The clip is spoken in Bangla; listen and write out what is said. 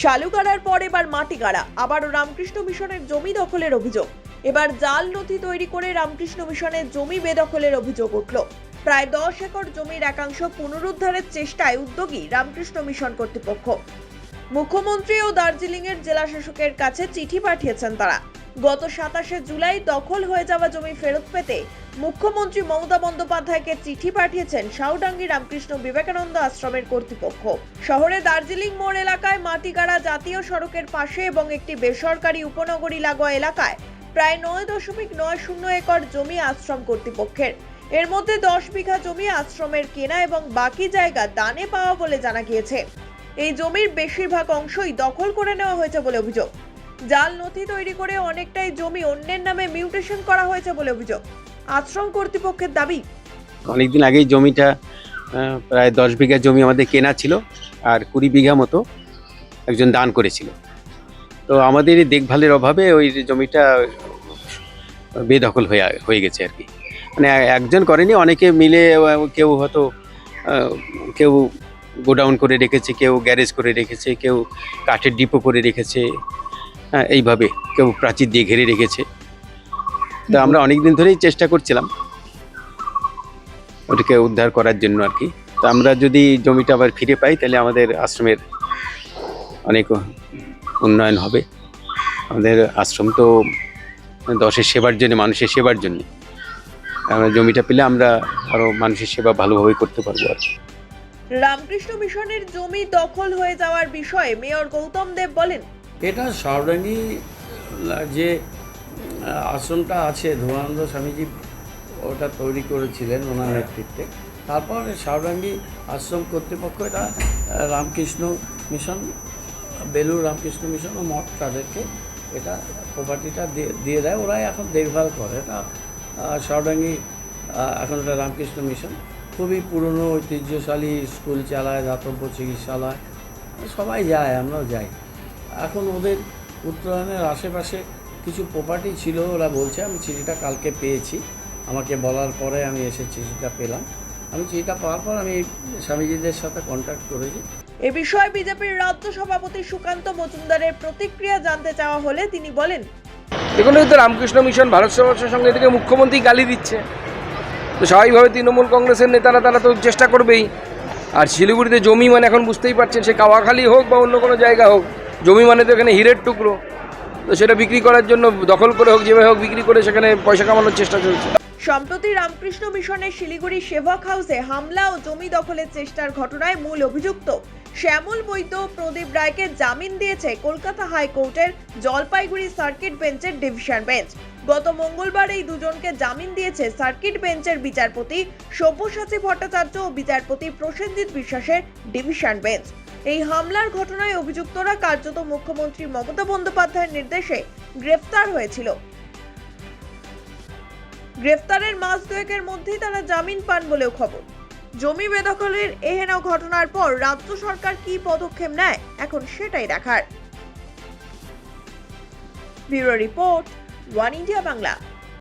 শালু গাড়ার পর এবার মাটি গাড়া। আবারও রামকৃষ্ণ মিশনের জমি দখলের অভিযোগ। এবার জাল নথি তৈরি করে রামকৃষ্ণ মিশনের জমি বেদখলের অভিযোগ উঠল। প্রায় দশ একর জমির একাংশ পুনরুদ্ধারের চেষ্টায় উদ্যোগী রামকৃষ্ণ মিশন কর্তৃপক্ষ। মুখ্যমন্ত্রী ও দার্জিলিংয়ের জেলা শাসকের কাছে চিঠি পাঠিয়েছেন তারা। গত সাতাশে জুলাই দখল হয়ে যাওয়া জমি ফেরত পেতে মুখ্যমন্ত্রী মমতা বন্দ্যোপাধ্যায়কে চিঠি পাঠিয়েছেন সাউডাঙ্গি রামকৃষ্ণ বিবেকানন্দ আশ্রমের কর্তৃপক্ষ। শহরে দার্জিলিং মোড় এলাকায় মাটিগাড়া জাতীয় সড়কের পাশে এবং একটি বেসরকারি উপনগরী লাগোয়া এলাকায় প্রায় নয় দশমিক নয় শূন্য একর জমি আশ্রম কর্তৃপক্ষের। এর মধ্যে দশ বিঘা জমি আশ্রমের কেনা এবং বাকি জায়গা দানে পাওয়া বলে জানা গিয়েছে। এই জমির বেশিরভাগ অংশই দখল করে নেওয়া হয়েছে বলে অভিযোগ। জাল নথি তৈরি করে অনেকটাই জমি অন্যের নামে মিউটেশন করা হয়েছে বলে অভিযোগ। আশ্রম কর্তৃপক্ষের দাবি। অনেকদিন আগেই জমিটা প্রায় দশ বিঘা জমি আমাদের কেনা ছিল আর কুড়ি বিঘা মতো একজন দান করেছিল। তো আমাদের এই দেখভালের অভাবে ওই জমিটা বেদখল হয়ে হয়ে গেছে আর কি। মানে একজন করেনি, অনেকে মিলে কেউ হয়তো কেউ গোডাউন করে রেখেছে, কেউ গ্যারেজ করে রেখেছে, কেউ কাঠের ডিপো করে রেখেছে হ্যাঁ এইভাবে কেউ প্রাচীর দিয়ে ঘিরে রেখেছে। তো আমরা অনেক দিন ধরেই চেষ্টা করছিলাম ওটাকে উদ্ধার করার জন্য আর কি। তো আমরা যদি জমিটা আবার ফিরে পাই, তাহলে আমাদের আশ্রমের অনেক উন্নয়ন হবে। আমাদের আশ্রম তো দশের সেবার জন্য, মানুষের সেবার জন্য। আমরা জমিটা পেলে আমরা আরও মানুষের সেবা ভালোভাবে করতে পারব আর। রামকৃষ্ণ মিশনের জমি দখল হয়ে যাওয়ার বিষয়ে মেয়র গৌতম দেব বলেন এটা সাউডাঙ্গি যে আশ্রমটা আছে ধর্মানন্দ স্বামীজি ওটা তৈরি করেছিলেন ওনার নেতৃত্বে। তারপর সাউডাঙ্গি আশ্রম কর্তৃপক্ষ এটা রামকৃষ্ণ মিশন বেলুর রামকৃষ্ণ মিশন ও মঠ তাদেরকে এটা প্রপার্টিটা দিয়ে দিয়ে দেয়। ওরাই এখন দেখভাল করে। এটা আহ, এখন এটা রামকৃষ্ণ মিশন। খুবই পুরনো ঐতিহ্যশালী স্কুল চালায় দাতব্য চিকিৎসালয়। সবাই যায় আমরাও যাই। এখন ওদের উত্তরায়ণের আশেপাশে কিছু প্রপার্টি ছিল ওরা বলছে আমি চিঠিটা কালকে পেয়েছি। আমাকে বলার পরে আমি এসে চিঠিটা পেলাম। আমি চিঠিটা পাওয়ার পর আমি স্বামীজিদের সাথে কন্ট্যাক্ট করেছি। এ বিষয়ে বিজেপির রাজ্য সভাপতি সুকান্ত মজুমদারের প্রতিক্রিয়া জানতে চাওয়া হলে তিনি বলেন দেখুন তো রামকৃষ্ণ মিশন ভারত সমাজের সঙ্গে থেকে মুখ্যমন্ত্রী গালি দিচ্ছে। তো স্বাভাবিকভাবে তৃণমূল কংগ্রেসের নেতারা তারা তো চেষ্টা করবেই। আর শিলিগুড়িতে জমি মানে এখন বুঝতেই পারছেন সে কাওয়াখালী হোক বা অন্য কোনো জায়গা হোক জমি মানে তো এখানে হীরের টুকরো। তো সেটা বিক্রি করার জন্য দখল করে হোক, যেভাবে হোক বিক্রি করে সেখানে পয়সা কামানোর চেষ্টা চলছে। সম্প্রতি রামকৃষ্ণ মিশনের শিলিগুড়ি সেবক হাউসে হামলা ও জমি দখলের চেষ্টার ঘটনায় মূল অভিযুক্ত শ্যামল বৈদ্য প্রদীপ রায়কে জামিন দিয়েছে কলকাতা হাইকোর্টের জলপাইগুড়ি সার্কিট বেঞ্চের ডিভিশন বেঞ্চ। গত মঙ্গলবার এই দুজনকে জামিন দিয়েছে সার্কিট বেঞ্চের বিচারপতি সব্যসাচী ভট্টাচার্য ও বিচারপতি প্রসেনজিৎ বিশ্বাসের ডিভিশন বেঞ্চ। এই হামলার ঘটনায় অভিযুক্তরা কার্যত মুখ্যমন্ত্রী মমতা বন্দ্যোপাধ্যায়ের নির্দেশে গ্রেফতার হয়েছিল। গ্রেফতারের মাস দুয়েকের মধ্যেই তারা জামিন পান বলেও খবর। জমি বেদখলের এহেন ঘটনার পর রাজ্য সরকার কি পদক্ষেপ নেয়, এখন সেটাই দেখার। Bureau report, One India Bangla.